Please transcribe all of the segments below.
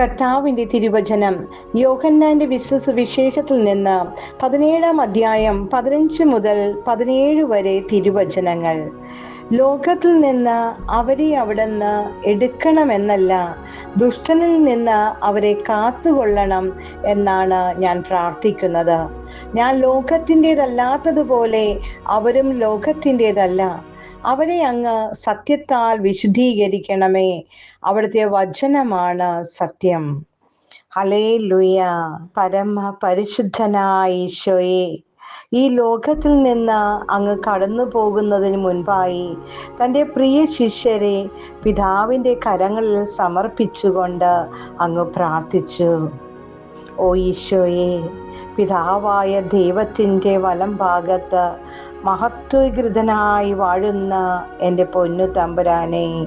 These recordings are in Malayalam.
കർത്താവിന്റെ തിരുവചനം. യോഹന്നാന്റെ വിശ്വസ വിശേഷത്തിൽ നിന്ന് പതിനേഴാം അധ്യായം പതിനഞ്ച് മുതൽ പതിനേഴ് വരെ തിരുവചനങ്ങൾ. ലോകത്തിൽ നിന്ന് അവരെ അവിടുന്ന് എടുക്കണമെന്നല്ല ദുഷ്ടനിൽ നിന്ന് അവരെ കാത്തുകൊള്ളണം എന്നാണ് ഞാൻ പ്രാർത്ഥിക്കുന്നത്. ഞാൻ ലോകത്തിന്റെതല്ലാത്തതുപോലെ അവരും ലോകത്തിന്റെതല്ല. അവരെ അങ്ങ് സത്യത്താൽ വിശുദ്ധീകരിക്കണമേ. അവിടുത്തെ വചനമാണ് സത്യം. ഹലേ ലുയ പരമ പരിശുദ്ധനായ ഈശോയെ. ഈ ലോകത്തിൽ നിന്ന് അങ്ങ് കടന്നു പോകുന്നതിന് മുൻപായി തന്റെ പ്രിയ ശിഷ്യരെ പിതാവിന്റെ കരങ്ങളിൽ സമർപ്പിച്ചുകൊണ്ട് അങ്ങ് പ്രാർത്ഥിച്ചു. ഓ ഈശോയെ പിതാവായ ദൈവത്തിന്റെ വലം ഭാഗത്ത് മഹത്വകൃതനായി വാഴുന്ന എന്റെ പൊന്നു തമ്പുരാനെ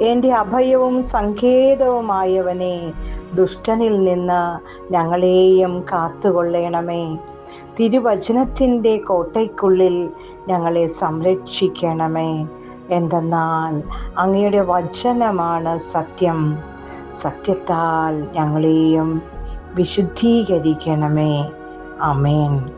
എന്റെ അഭയവും സങ്കേതവുമായവനെ ദുഷ്ടനിൽ നിന്ന് ഞങ്ങളെയും കാത്തുകൊള്ളണമേ. തിരുവചനത്തിന്റെ കോട്ടയ്ക്കുള്ളിൽ ഞങ്ങളെ സംരക്ഷിക്കണമേ. എന്തെന്നാൽ അങ്ങയുടെ വചനമാണ് സത്യം. സത്യത്താൽ ഞങ്ങളെയും വിശുദ്ധീകരിക്കണമേ. അമേൻ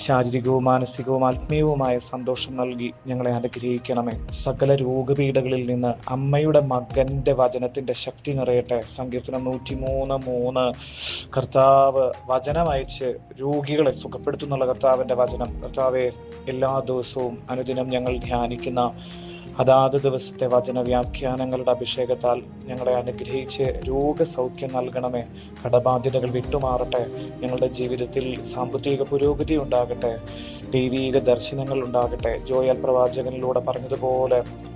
ശാരീരികവും മാനസികവും ആത്മീയവുമായ സന്തോഷം നൽകി ഞങ്ങളെ അനുഗ്രഹിക്കണമേ. സകല രോഗപീഠകളിൽ നിന്ന് അമ്മയുടെ മകന്റെ വചനത്തിന്റെ ശക്തി നിറയട്ടെ. സങ്കീർത്തനം നൂറ്റി മൂന്ന്. മൂന്ന് കർത്താവ് വചനം അയച്ച് രോഗികളെ സുഖപ്പെടുത്തുന്നുള്ള കർത്താവിന്റെ വചനം. കർത്താവെ എല്ലാ ദിവസവും അനുദിനം ഞങ്ങൾ ധ്യാനിക്കുന്ന അതാത് ദിവസത്തെ വചന വ്യാഖ്യാനങ്ങളുടെ അഭിഷേകത്താൽ ഞങ്ങളെ അനുഗ്രഹിച്ച് രോഗസൗഖ്യം നൽകണമേ. കടബാധ്യതകൾ വിട്ടുമാറട്ടെ. ഞങ്ങളുടെ ജീവിതത്തിൽ സാമ്പത്തിക പുരോഗതി ഉണ്ടാകട്ടെ. ദൈവീക ദർശനങ്ങൾ ഉണ്ടാകട്ടെ. ജോയൽ പ്രവാചകനിലൂടെ പറഞ്ഞതുപോലെ